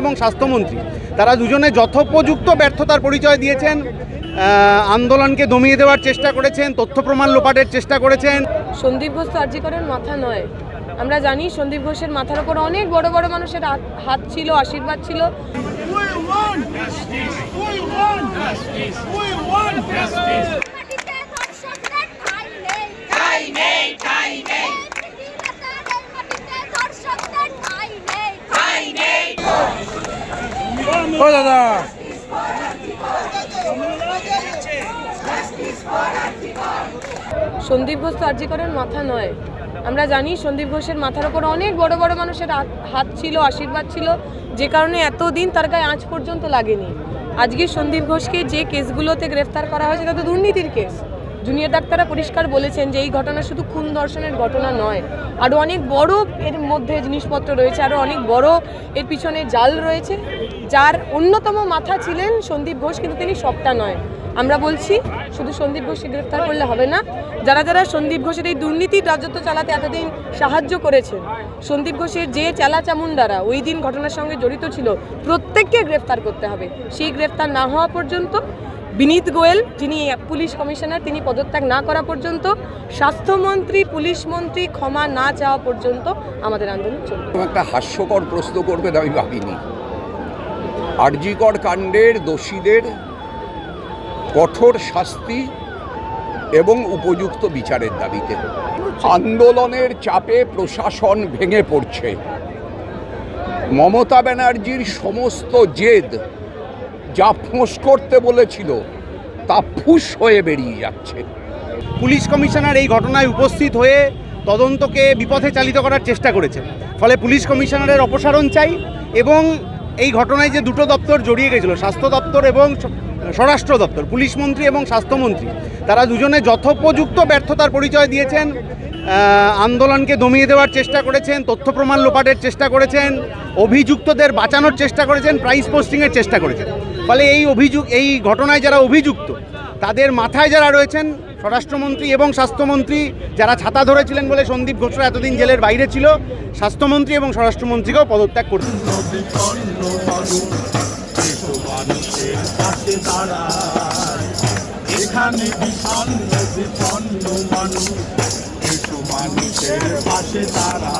এবং স্বাস্থ্যমন্ত্রী তারা দুজনে যথোপযুক্ত ব্যর্থতার পরিচয় দিয়েছেন আন্দোলনকে দমিয়ে দেওয়ার চেষ্টা করেছেন তথ্য প্রমাণ লোপাটের চেষ্টা করেছেন সন্দীপ ঘোষ তো আর্যিকরের মাথা নয় আমরা জানি সন্দীপ ঘোষের মাথার ওপর অনেক বড় বড় মানুষের হাত- হাত ছিল আশীর্বাদ ছিল We want justice. We want justice. We want justice. Sandeep Ghosh তো আর্যিকরের মাথা নয়। আমরা জানি সন্দীপ ঘোষের মাথার ওপর অনেক বড় বড় মানুষের হাত ছিল, আশীর্বাদ ছিল। যে কারণে এতদিন তার গায়ে আঁচ পর্যন্ত লাগেনি। আজকে সন্দীপ ঘোষকে যে কেসগুলোতে গ্রেফতার করা হয়েছে তা তো দুর্নীতির কেস। জুনিয়র ডাক্তাররা পরিষ্কার বলেছেন যে এই ঘটনা শুধু খুন ধর্ষণের ঘটনা নয় আরও অনেক বড় এর মধ্যে জিনিসপত্র রয়েছে আরও অনেক বড় এর পিছনে জাল রয়েছে, যার অন্যতম মাথা ছিলেন সন্দীপ ঘোষ, কিন্তু তিনি সবটা নয়। আমরা বলছি, শুধু সন্দীপ ঘোষকে গ্রেফতার করলে হবে না, যারা যারা সন্দীপ ঘোষের এই দুর্নীতির রাজত্ব চালাতে এতদিন সাহায্য করেছেন, সন্দীপ ঘোষের যে চেলা চামুন্ডারা ওই দিন ঘটনার সঙ্গে জড়িত ছিল, প্রত্যেককে গ্রেফতার করতে হবে। সেই গ্রেফতার না হওয়া পর্যন্ত বিনীত গোয়েল, যিনি পুলিশ কমিশনার, তিনি পদত্যাগ না করা পর্যন্ত, স্বাস্থ্যমন্ত্রী, পুলিশ মন্ত্রী ক্ষমা না চাওয়া পর্যন্ত আমাদের আন্দোলন চলবে। একটা হাস্যকর প্রশ্ন করবেন আমি ভাবিনি। আরজিকর কাণ্ডের দোষীদের কঠোর শাস্তি এবং উপযুক্ত বিচারের দাবিতে। আন্দোলনের চাপে প্রশাসন ভেঙে পড়ছে। মমতা ব্যানার্জির সমস্ত জেদ যা ফোঁস করতে বলেছিল, তা ফুস হয়ে বেরিয়ে যাচ্ছে। পুলিশ কমিশনার এই ঘটনায় উপস্থিত হয়ে তদন্তকে বিপথে চালিত করার চেষ্টা করেছেন। ফলে পুলিশ কমিশনারের অপসারণ চাই এবং এই ঘটনায় যে দুটো দপ্তর জড়িয়ে গেছিল, স্বাস্থ্য দপ্তর এবং স্বরাষ্ট্র দপ্তর, পুলিশ মন্ত্রী এবং স্বাস্থ্যমন্ত্রী, তারা দুজনে যথোপযুক্ত ব্যর্থতার পরিচয় দিয়েছেন। আন্দোলনকে দমিয়ে দেওয়ার চেষ্টা করেছেন, তথ্য প্রমাণ লোপাটের চেষ্টা করেছেন, অভিযুক্তদের বাঁচানোর চেষ্টা করেছেন প্রাইস পোস্টিংয়ের চেষ্টা করেছেন। ফলে এই অভিযোগ এই ঘটনায় যারা অভিযুক্ত, তাদের মাথায় যারা রয়েছেন স্বরাষ্ট্রমন্ত্রী এবং স্বাস্থ্যমন্ত্রী, যারা ছাতা ধরেছিলেন বলে সন্দীপ ঘোষরা এতদিন জেলের বাইরে ছিল, স্বাস্থ্যমন্ত্রী এবং স্বরাষ্ট্রমন্ত্রীকেও পদত্যাগ করতে এখানে মানুষ। মানুষের পাশে তারা